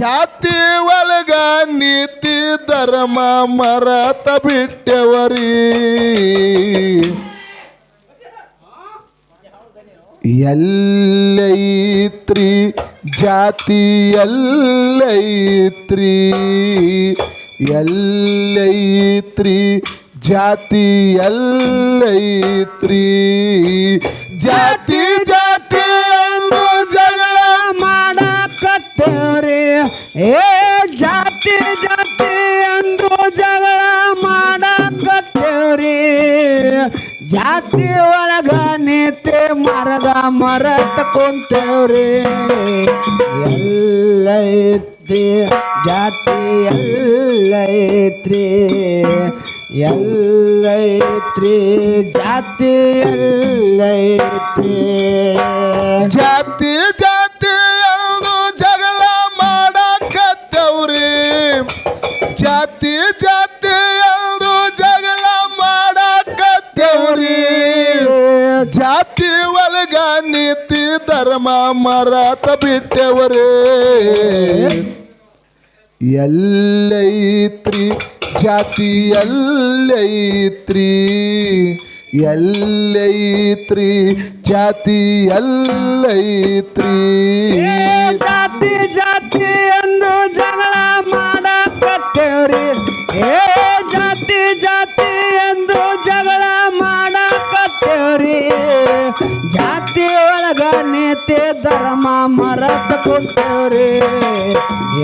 ಜಾತಿ ಒಳಗ ನೀತಿ ಧರ್ಮ ಮರತ ಬಿಟ್ಟವರಿ. ಎಲ್ಲೈತ್ರಿ ಜಾತಿ ಎಲ್ಲೈತ್ರಿ ಎಲ್ಲೈತ್ರಿ ಜಾತಿ ಎಲ್ಲೈತ್ರಿ ಜಾತಿ ಮಾಡಕತ್ತೇವ್ರಿ ಏ ಜಾತಿ ಜಾತಿ ಅಂದು ಜಗಳ ಮಾಡಕತ್ತೇವ್ರಿ. ಜಾತಿ ಒಳಗ ನೀತಿ ಮರದ ಮರತ ಎಲ್ಲ ಐತ್ರಿ ಜಾತಿ ಎಲ್ಲ ಲೈತ್ರೀ ಜಾತಿ ಎಲ್ಲೈತ್ರಿ. ಜಾತಿ ಜಾತಿ ಜಾತಿ ಜಾತಿ ಎಂದು ಜಗಳ ಮಾಡಕತ್ತವ್ರಿ. ಜಾತಿ ಒಳಗ ನೀತಿ, ಧರ್ಮ ಮರತ ಬಿಟ್ಟೆವ್ರಿ. ಎಲ್ಲೈತ್ರಿ, ಜಾತಿ ಎಲ್ಲೈತ್ರಿ. ಎಲ್ಲೈತ್ರಿ, ಜಾತಿ ಎಲ್ಲೈತ್ರಿ. ಜಾತಿ ಜಾತಿ ಎಂದು ಜಗಳ ಮಾಡಕತ್ತೇವ್ರಿ. ಧರ್ಮ ಮರತ ಕುಂತೇವ್ರಿ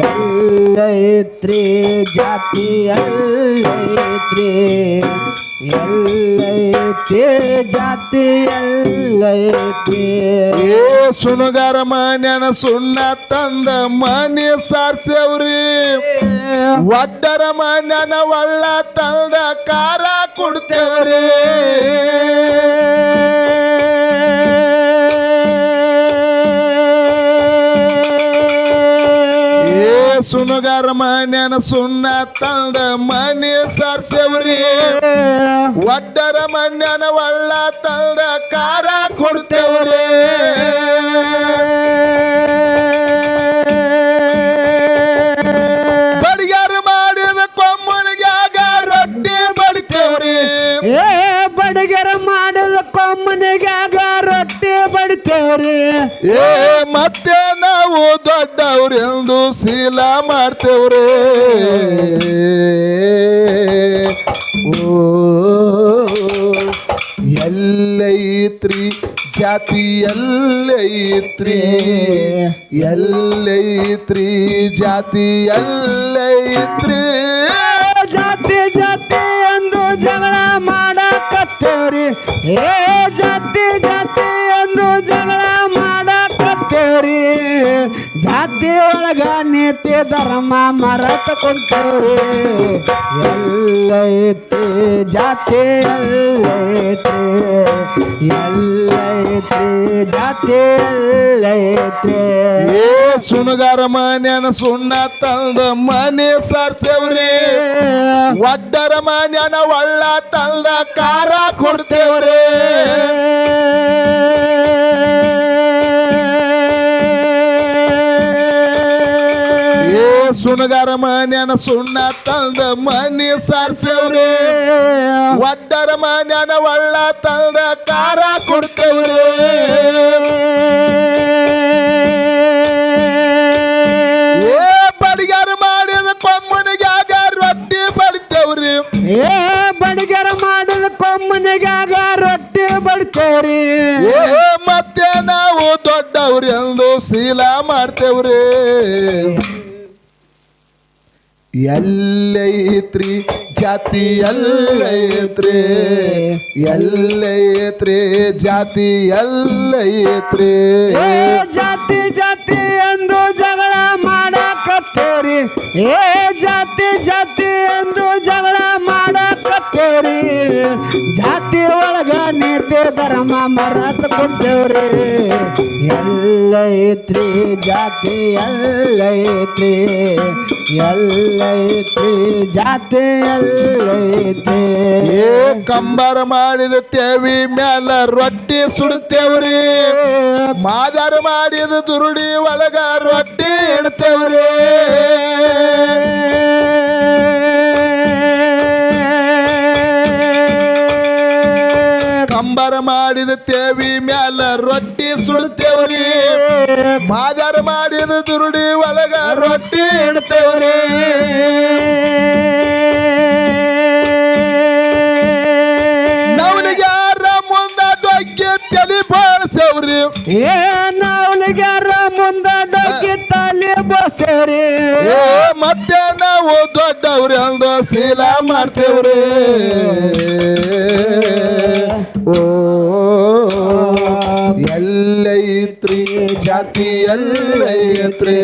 ಎಲ್ಲೈತ್ರಿ ಜಾತಿ ಎಲ್ಲೈತ್ರಿ ಎಲ್ಲೈತಿ ಜಾತಿ ಎಲ್ಲೈತಿ ಏ ಸುನಗಾರ ಮನ್ಯಾನ ಸುಣ್ಣ ತಂದ ಮನೆ ಸಾರ್ಸವ್ರಿ ಒಡ್ಡರ ಮನ್ಯಾನ ಒಳ್ಳ ತಂದ ಕಾರ ಕೊಡ್ತೇವ್ರಿ. ಮನ್ಯಾನ ಸುಣ್ಣ ತಂದ ಮನೆ ಸಾರ್ಸವ್ರಿ ಒಡ್ಡರ ಮನ್ಯಾನ ಒಳ್ಳ ತಂದ ಕಾರ ಕೊಡ್ತೇವ್ರಿ ಬಡಿಗಾರ ಮಾಡಿದ ಕೊಮ್ಮನಿಗ್ಯಾಗ ರೊಟ್ಟಿ ಬಡಿತೇವ್ರಿ ಏ ಬಡಗರ ಮಾಡದ ಕೊಮ್ಮನಿಗಾಗ ರೊಟ್ಟಿ ಏ ಮತ್ತೆ ನಾವು ದೊಡ್ಡವ್ರೆಂದು ಶೀಲ ಮಾಡ್ತೇವ್ರಿ. ಓ ಎಲ್ಲೈತ್ರಿ ಜಾತಿ ಎಲ್ಲೈತ್ರಿ. ಎಲ್ಲೈತ್ರಿ ಜಾತಿ ಎಲ್ಲೈತ್ರಿ. ಜಾತಿ ಜಾತಿ ಎಂದು ಜಗಳ ಮಾಡಕತ್ತೇವ್ರಿ. ಏ ಜಾತಿ ನೀತಿ ಧರ್ಮ ಮರತ ಕೊಡ್ತೇವೆ ಎಲ್ಲೈತಿ ಜಾತಿ ಎಲ್ಲೈತಿ ಎಲ್ಲೈತಿ ಜಾತಿ ಎಲ್ಲೈತಿ. ಏ ಸುಣಗಾರ ಮನ್ಯಾನ ಸುಣ್ಣ ತಂದ ಮನೆ ಸಾರ್ಸೇವ್ರಿ. ಒದ್ದರ ಮನ್ಯಾನ ಒಳ್ಳ ತಂದ ಕಾರ ಕೊಡ್ತೇವ್ರಿ. ಸುಣಗಾರ ಮನ್ಯಾನ ಸುಣ್ಣ ತಂದ ಮನಿ ಸಾರ್ಸೇವ್ರಿ ಒಡ್ಡರ ಮನ್ಯಾನ ಒಳ್ಳ ತಂದ ಕಾರ ಕೊಡ್ತೇವ್ರಿ. ಏ ಬಡಿಗಾರ ಮಾಡಿದ ಕೊಮ್ಮನಿಗಾಗ ರೊಟ್ಟಿ ಬಡಿತೇವ್ರಿ. ಏ ಬಡಿಗಾರ ಮಾಡಿದ ಕೊಮ್ಮನಿಗಾಗ ರೊಟ್ಟಿ ಬಡಿತೇವ್ರಿ. ಏ ಮತ್ತೆ ನಾವು ದೊಡ್ಡವ್ರಿ ಎಂದು ಶೀಲ ಮಾಡ್ತೇವ್ರಿ. ಎಲ್ಲೈತ್ರಿ ಜಾತಿ ಎಲ್ಲೈತ್ರಿ ಎಲ್ಲೈತ್ರಿ ಜಾತಿ ಎಲ್ಲೈತ್ರಿ ಜಾತಿ ಜಾತಿ ಎಂದು ಜಗಳ ಮಾಡಕತ್ತೇರಿ. ಏ ಜಾತಿ ಒಳಗ ನೀತಿ ಧರ್ಮ ಮರತ ಕುಂತೇವ್ರಿ ಎಲ್ಲೈತ್ರಿ ಜಾತಿ, ಎಲ್ಲೈತ್ರಿ. ಎಲ್ಲೈತ್ರಿ ಜಾತಿ, ಎಲ್ಲೈತ್ರಿ. ಏ ಕಂಬಾರ ಮಾಡಿದ ತೇವಿ ಮ್ಯಾಲ ರೊಟ್ಟಿ ಸುಡ್ತೇವ್ರಿ. ಮಾದಾರ ಮಾಡಿದ ದುರುಡಿ ಒಳಗ ರೊಟ್ಟಿ ಇಡ್ತೇವ್ರಿ. ಮಾಡಿದ ತೇವಿ ಮ್ಯಾಲ ರೊಟ್ಟಿ ಸುಡ್ತೇವ್ರಿ. ಮಾದಾರ ಮಾಡಿದ ದುರುಡಿ ಒಳಗ ರೊಟ್ಟಿ ಇಡ್ತೇವ್ರಿ. ನವನಿಗೆ ಯಾರ ಮುಂದ ಡೊಕ್ಕೆ ತಲಿ ಬಾಳ್ಸೇವ್ರಿ ಏ ಏ ಮತ್ತೆ ನಾವು ದೊಡ್ಡವ್ರಿ ಅಂದು ಶೀಲ ಮಾಡ್ತೇವ್ರಿ. ಓ ಎಲ್ಲೈತ್ರಿ ಜಾತಿ ಎಲ್ಲೈತ್ರಿ.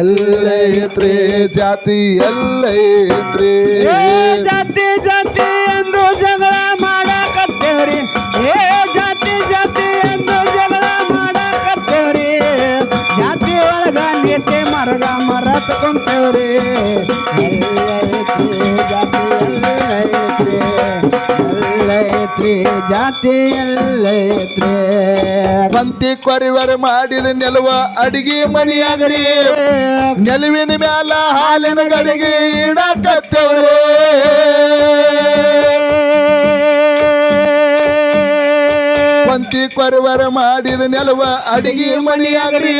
ಎಲ್ಲೈತ್ರಿ ಜಾತಿ ಎಲ್ಲೈತ್ರಿ. ಜಾತಿ ಜಾತಿ ಎಂದು ಜಗಳ ಮಾಡಕತ್ತೇವ್ರಿ. ಏ ಜಾತಿ ಪಂತಿ ಕೊರಿವರ ಮಾಡಿದ ನೆಲುವ ಅಡಿಗೆ ಮನೆಯಾಗಲಿ ನೆಲುವಿನ ಮ್ಯಾಲ ಹಾಲಿನ ಗಡಿಗೆ ಇಡಕತ್ತೇವ್ರಿ. ಪಂತಿ ಕೊರವರ ಮಾಡಿದ ನೆಲವ ಅಡಿಗೆ ಮಣಿಯಾಗ್ರಿ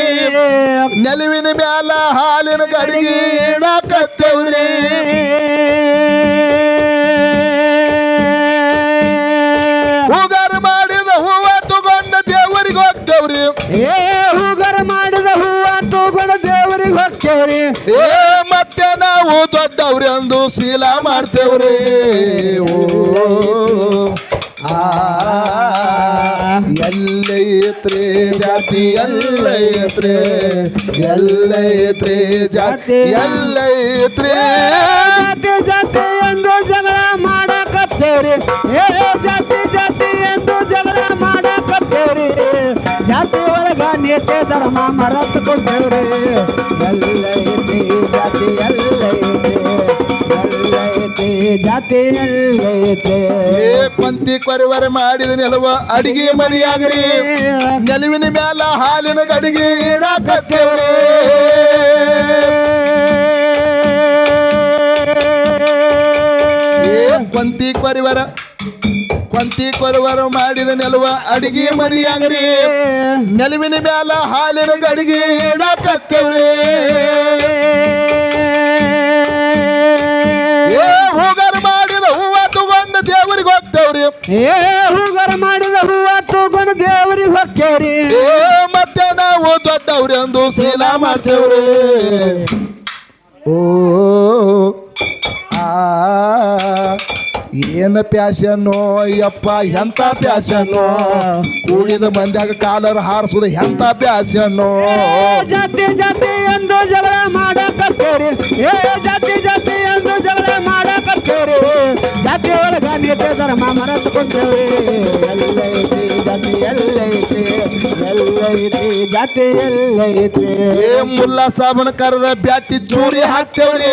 ನೆಲುವಿನ ಮ್ಯಾಲ ಹಾಲಿನ ಗಡಿಗೆ ಕತ್ತವ್ರಿ ಹೂಗಾರ ಮಾಡಿದ ಹೂವ ತಗೊಂಡ ದೇವರಿಗೆ ಹೋಗ್ತವ್ರಿ. ಏ ಹೂಗರ ಮಾಡಿದ ಹೂವ ತಗೊಂಡ ದೇವರಿಗೆ ಹೋಗ್ತವ್ರಿ. ಏ ಮತ್ತೆ ನಾವು ದೊಡ್ಡವ್ರಿ ಅಂದು ಶೀಲ ಮಾಡ್ತೇವ್ರಿ. ಓ ಜಾತಿ ಎಲ್ಲೈತ್ರಿ ಎಲ್ಲೈತ್ರಿ ಜಾತಿ ಎಲ್ಲೈತ್ರಿ ಜಾತಿ ಜಾತಿ ಎಂದು ಜಗಳ ಮಾಡಕತ್ತೇರಿ. ಏ ಜಾತಿ ಜಾತಿ ಎಂದು ಜಗಳ ಮಾಡಕತ್ತೇರಿ. ಜಾತಿ ಒಳಗ ನೀತಿ ಧರ್ಮ ಮರತ್ ಕೊಟ್ಟೇವ್ರಿ ಜಾತಿ ಜಾತಿಯಲ್ಲೈತೆ ಏ ಪಂತಿ ಪರಿವಾರ ಮಾಡಿದ ನೆಲವ ಅಡಿಗೆ ಮನೆಯಾಗ್ರಿ. ನೆಲುವಿನ ಮ್ಯಾಲ ಹಾಲಿನ ಗಡಿಗೆ ಇಡಾಕತ್ತೇವ್ರಿ ಏ ಕೊರಿವರ ಕೊಂತಿ ಕೊರವರ ಮಾಡಿದ ನೆಲವ ಅಡಿಗೆ ಮರಿಯಾಗ್ರಿ ನೆಲುವಿನ ಮ್ಯಾಲ ಹಾಲಿನ ಗಡಿಗೆ ಇಡಾಕತ್ತೇವ್ರಿ ಏ ಹೂಗರ ಮಾಡಿದ ಹೂವ ತಗೊಂಡು ದೇವರಿಗೆ ಹೋಗ್ತೇವ್ರಿ ಏ ಮತ್ತೆ ನಾವು ದೊಡ್ಡವ್ರಿ ಅಂದು ಶೀಲ ಮಾಡ್ತೇವ್ರಿ. ಓ ಆ ಏನ ಪ್ಯಾಶನ್ನು ಯಪ್ಪ ಎಂತ ಪ್ಯಾಶನ್ನು ಕೂಡಿದ ಮಂದ್ಯಾಗ ಕಾಲರ್ ಹಾರಿಸೋದು ಎಂತ ಪ್ಯಾಶನ್ನು ಜಾತಿ ಜಾತಿ ಎಂದು ಜಗಳ ಮಾಡಕತ್ತೇರಿ. ಏ ನೀತಿ ಧರ್ಮ ಮರೆತುಕೊಂತೇವ್ರಿ ಎಲ್ಲೈತಿ ಜಾತಿ ಎಲ್ಲೈತಿ ಏ ಮುಲ್ಲಾ ಸಾಬನ ಕರೆದ ಬ್ಯಾಟಿ ಚೂರಿ ಹಾಕ್ತೇವ್ರಿ.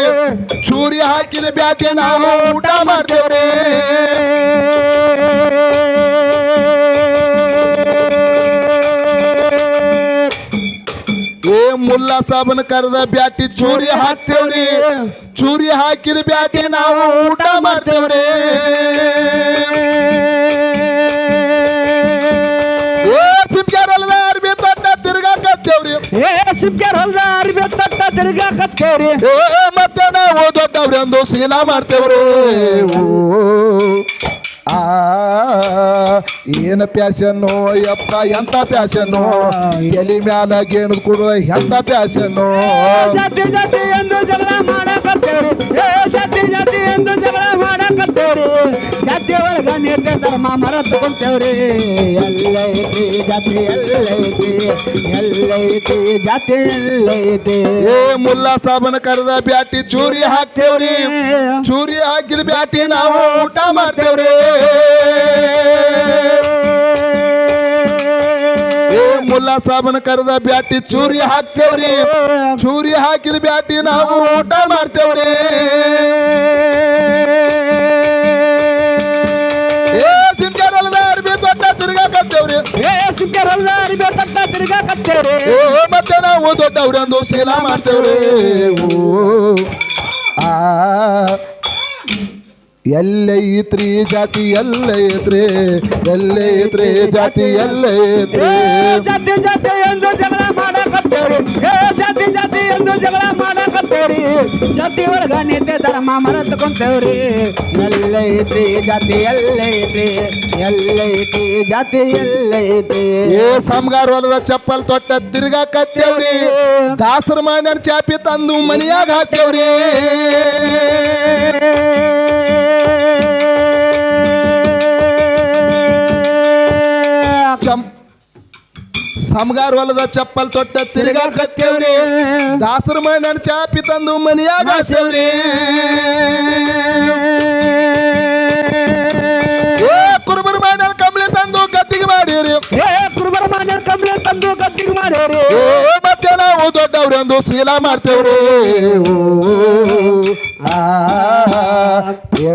ಚೂರಿ ಹಾಕಿದ ಬ್ಯಾಟಿ ನಾವು ಊಟ ಮಾಡ್ತೇವ್ರಿ. ಮುಲ್ಲ ಸಾಬನ್ ಕರೆದ ಬ್ಯಾಟಿ ಚೂರಿ ಹಾಕ್ತೇವ್ರಿ. ಚೂರಿ ಹಾಕಿದ ಬ್ಯಾಟಿ ನಾವು ಊಟ ಮಾಡ್ತೇವ್ರಿ. ಏ ಸಿಮ್ಕ್ಯಾರಲ್ಲದ ಅರ್ಬಿ ತೊಟ್ಟ ತಿರ್ಗಾಕತ್ತೇವ್ರಿ. ಏ ಸಿಬ್ಗ್ಯಾರ ಹೊಲ್ದ ಅರ್ಬಿ ತಟ್ಟ ತಿರ್ಗಾಕತ್ತೇವ್ರಿ. ಏ ಮತ್ತೆ ನಾವು ದೊಡ್ಡವ್ರಿ ಅಂದು ಸೀನಾ ಮಾಡ್ತೇವ್ರಿ. ಓ. ಏನ ಪ್ಯಾಶನ್ನು? ಯಪ್ಪ, ಎಂತ ಪ್ಯಾಶನ್ನು? ಎಲಿ ಮ್ಯಾಲ ಏನು ಕೊಡುವ ಎಂತ ಪ್ಯಾಶನ್ನು? ಜಾತಿ ಜಾತಿ ಎಂದು ಜಗಳ ಮಾಡಕತ್ತೇವ್ರಿ ನೀತಿ ಧರ್ಮ ಮರೆತುಕೊಂತೇವ್ರಿ ಎಲ್ಲೈತಿ ಜಾತಿ, ಎಲ್ಲೈತಿ ಎಲ್ಲೈತಿ ಜಾತಿ, ಎಲ್ಲೈತಿ. ಏ ಮುಲ್ಲಾ ಸಾಬನ ಕರೆದ ಬ್ಯಾಟಿ ಚೂರಿ ಹಾಕ್ತೇವ್ರಿ. ಚೂರಿ ಹಾಕಿದ ಬ್ಯಾಟಿ ನಾವು ಊಟ ಮಾಡ್ತೇವ್ರಿ. ಮುಲ್ಲಾ ಸಾಬನ ಕರೆದ ಬ್ಯಾಟಿ ಚೂರಿ ಹಾಕ್ತೇವ್ರಿ. ಚೂರಿ ಹಾಕಿದ ಬ್ಯಾಟಿ ನಾವು ಊಟ ಮಾಡ್ತೇವ್ರಿ. ತಿರ್ಗಾಕತ್ತೇವ್ರಿ ಏ ಮತ್ತೆ ನಾವು ದೊಡ್ಡವ್ರಿ ಅಂದು ಶೀಲ ಮಾಡ್ತೇವ್ರಿ ಓ ಆ ಎಲ್ಲೈತ್ರಿ ಜಾತಿ ಎಲ್ಲೈತ್ರಿ ಎಲ್ಲೈತ್ರಿ ಜಾತಿ ಎಲ್ಲೈತ್ರಿ ಜಾತಿ ಜಾತಿ ಎಂದು ಜಗಳ ಮಾಡಕತ್ತೇರಿ. ಜಾತಿ ಜಾತಿ ಎಂದು ಜಗಳ ಮಾಡಕತ್ತೇರಿ. ಜಾತಿ ಒಳಗ ನಿಂತೆ ಧರ್ಮ ಮರೆತುಕೊಂತೇವ್ರಿ. ಎಲ್ಲೈತ್ರಿ ಜಾತಿ ಎಲ್ಲೈತ್ರಿ ಎಲ್ಲೈತಿ ಜಾತಿ ಎಲ್ಲೈತಿ ಏ ಸಮಗಾರ ಹೊಲದ ಚಪ್ಪಲ್ ತೊಟ್ಟ ತಿರ್ಗಾ ಕತ್ತೇವ್ರಿ ದಾಸರ ಮನೆಯ ಚಾಪಿ ತಂದು ಮನಿಯಾಗ ಹಾಕ್ತೇವ್ರಿ. ಚಂ. ಸಮಗಾರ ಹೊಲದ ಚಪ್ಪಲ್ ತೊಟ್ಟ ತಿರುಗಾ ಕತ್ತೇವ್ರಿ. ದಾಸರ ಮಣ್ಣ ಚಾಪಿ ತಂದು ಮನಿಯಾಗ ಹಾಕ್ತೇವ್ರಿ ಏ ಕುರುಬರ ಮಣ್ಣ ಕಂಬಳಿ ತಂದು ಗದ್ದಿಗೆ ಮಾಡಿರಿ. ಏ ಕುರುಬರ ಮನೆ ಕಂಬಳಿ ತಂದು ಗದ್ದಿಗೆ ಮಾಡಿರಿ. ಮತ್ತೆ ನಾವು ದೊಡ್ಡವ್ರೆಂದು ಶೀಲ ಮಾಡ್ತೇವ್ರಿ. ಆ, ಏ,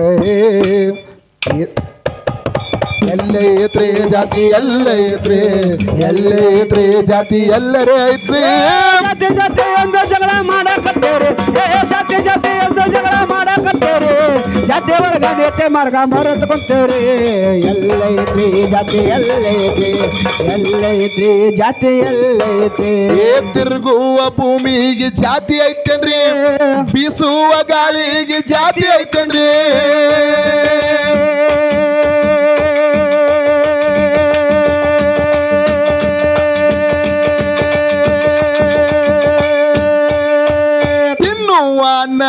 ಜಾತಿ ಎಲ್ಲೈತ್ರಿ ಜಾತಿ ಎಲ್ಲೇ ಐತ್ರಿ ಜಾತಿ ಎಲ್ಲರೇ ಐತ್ರಿ ಜಾತಿ ಜಾತಿ ಅಂತ ಜಗಳ ಮಾಡಕತ್ತೇವ್ರಿ ಜಾತಿ ಜಾತಿ ಅಂತ ಜಗಳ ಜಾತಿ ಒಳಗ ನೇತೆ ಮಾರ್ಗ ಮರೆತುಕೊಂತೇವ್ರಿ ಎಲ್ಲೈತ್ರಿ ಜಾತಿ ಎಲ್ಲೈತಿ ಎಲ್ಲೈತ್ರಿ ಜಾತಿ ಎಲ್ಲೈತಿ ಏ ತಿರುಗುವ ಭೂಮಿಗೆ ಜಾತಿ ಐತೇನ್ರಿ? ಬೀಸುವ ಗಾಳಿಗೆ ಜಾತಿ ಐತೇನ್ರಿ?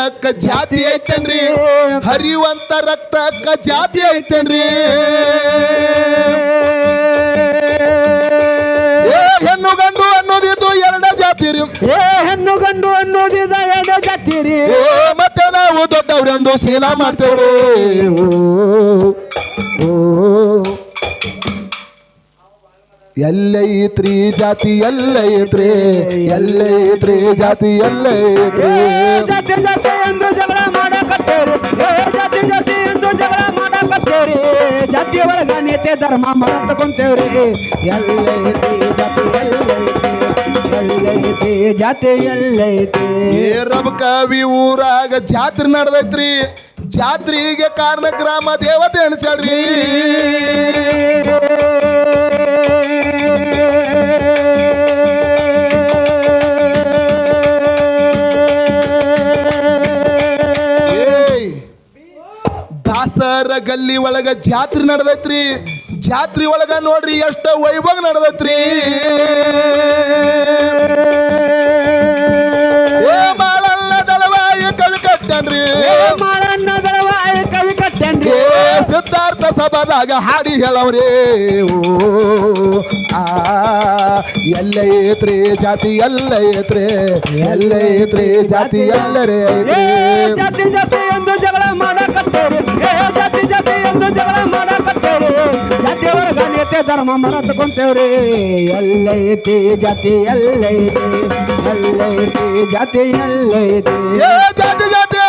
ಅನ್ನಕ್ಕ ಜಾತಿ ಐತೇನ್ರಿ? ಹರಿಯುವಂತ ರಕ್ತಕ್ಕ ಜಾತಿ ಐತೇನ್ರಿ? ಹೆಣ್ಣು ಗಂಡು ಅನ್ನೋದಿದ್ದು ಎರಡ ಜಾತಿ ರೀ. ಏ ಹೆಣ್ಣು ಗಂಡು ಅನ್ನೋದಿದ ಎರಡ ಜಾತಿ ರೀ. ಮತ್ತೆ ನಾವು ದೊಡ್ಡವ್ರೆಂದು ಶೀಲ ಮಾಡ್ತೇವ್ರಿ. ಓ. ಎಲ್ಲೈತ್ರಿ ಜಾತಿ ಎಲ್ಲೈತ್ರಿ ಎಲ್ಲೈತ್ರಿ ಜಾತಿ ಎಲ್ಲೈತ್ರಿ ಜಾತಿ ಜಾತಿ ಎಂದು ಜಗಳ ಮಾಡಕತ್ತೇರಿ. ಜಾತಿ ಜಾತಿ ಎಂದು ಜಗಳ ಮಾಡಕತ್ತೇರಿ. ಜಾತಿ ಒಳಗ ನೇತೆ ಧರ್ಮ ಮಾಡತಕೊಂತೇವ್ರಿ. ಎಲ್ಲೈತ್ರಿ ಜಾತಿ ಎಲ್ಲೈತಿ ಜಾತಿ ಎಲ್ಲೈತಿ ರಬ ಕವಿ ಊರಾಗ ಜಾತ್ರೆ ನಡೆದೈತ್ರಿ. ಜಾತ್ರೆಗೆ ಕಾರಣ ಗ್ರಾಮ ದೇವತೆ ಅನ್ಸಲ್ರಿ ದಾಸರ ಗಲ್ಲಿ ಒಳಗ ಜಾತ್ರೆ ನಡೆದೈತ್ರಿ? ಜಾತ್ರೆ ಒಳಗ ನೋಡ್ರಿ ಎಷ್ಟ ವೈಭವ ನಡೆದೈತ್ರಿ? ಸಿದ್ಧಾರ್ಥ ಸಭಾದಾಗ ಹಾಡಿ ಹೇಳವ್ರಿ. ಆ ಆ ಎಲ್ಲೈತ್ರಿ ಜಾತಿ ಎಲ್ಲ ಎಲ್ಲೈತ್ರಿ ಎಲ್ಲೈತ್ರಿ ಜಾತಿ ಎಲ್ಲರೇ ಜಾತಿ ಜಾತಿ ಎಂದು ಜಗಳ ಮಾಡಕತ್ತೇರಿ. ಜಾತಿ ಜಾತಿ ಎಂದು ಜಗಳ ಮಾಡಕತ್ತೇರಿ. ಜಾತಿ ಒಳಗ ನೇತೆ ಧರ್ಮ ಮರೆತುಕೊಂತೇವ್ರಿ ಎಲ್ಲೈತಿ ಜಾತಿ ಎಲ್ಲೈತಿ ಎಲ್ಲೈತಿ ಜಾತಿ ಎಲ್ಲೈತಿ ಏ ಜಾತಿ ಜಾತಿ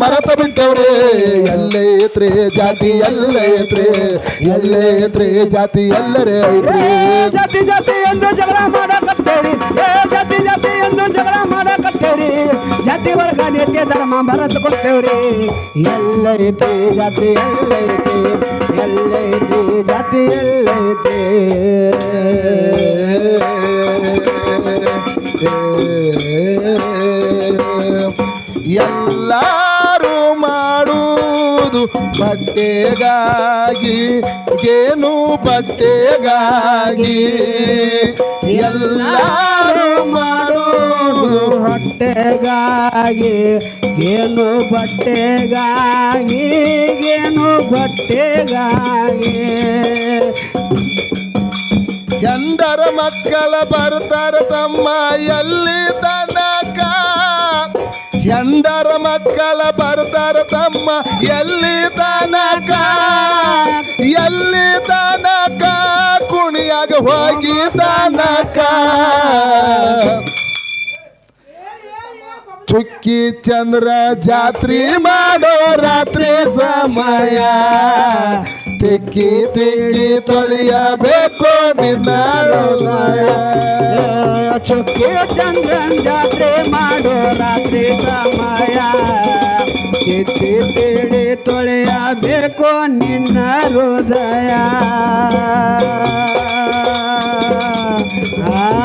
ಮರೆತ ಎಲ್ಲೇ ಎಲ್ಲೈತ್ರಿ ಜಾತಿ ಎಲ್ಲೈತ್ರಿ ಎಲ್ಲೈತ್ರಿ ಜಾತಿ ಎಲ್ಲರೇ ಐತ್ರಿ ಜಾತಿ ಜಾತಿ ಎಂದು ಜಗಳ ಮಾಡಕತ್ತೇರಿ ಜಾತಿ ಜಾತಿ ಎಂದು ಜಗಳ ಮಾಡಕತ್ತೇರಿ ಜಾತಿ ಒಳಗ ನೇತೆ ಧರ್ಮ ಮರೆತುಕೊಂತೇವ್ರಿ ಎಲ್ಲೈತಿ ಜಾತಿ ಎಲ್ಲೈತಿ ಎಲ್ಲೈತಿ ಜಾತಿ ಎಲ್ಲೈತಿ ಎಲ್ಲಾರು ಮಾಡುವುದು ಬಟ್ಟೆಗಾಗಿ ಏನು ಬಟ್ಟೆಗಾಗಿ. ಎಲ್ಲರೂ ಮಾಡುವುದು ಬಟ್ಟೆಗಾಗಿ ಏನು ಬಟ್ಟೆಗಾಗಿ ಏನು ಬಟ್ಟೆಗಾಗಿ. ಎಂದರ ಮಕ್ಕಳ ಬರ್ತಾರೆ ತಮ್ಮ, ಎಲ್ಲಿ ತನಕ ಹೆಂಡರ ಮಕ್ಕಳ ಬರ್ತಾರ ತಮ್ಮ, ಎಲ್ಲಿ ತನಕ? ಎಲ್ಲಿ ತನಕ? ಕುಣಿಯಾಗ ಹೋಗಿ ತನಕ? ಚುಕ್ಕಿ ಚಂದ್ರ ಜಾತ್ರಿ ಮಾಡೋ ರಾತ್ರಿ ಸಮಯ. ತಿಕ್ಕಿ ತಿಕ್ಕಿ ತೊಳೆಯಬೇಕು ನಿನ್ನ. ಚುಕ್ಕಿ ಚಂದ್ರನ್ ಜಾತ್ರೆ ಮಾಡೋ ರಾತ್ರಿ ಸಮಯ. ತಿತ್ತಿ ತಿಳಿ ತೊಳೆಯಬೇಕು ನಿನ್ನ ಹೃದಯ. ಆ.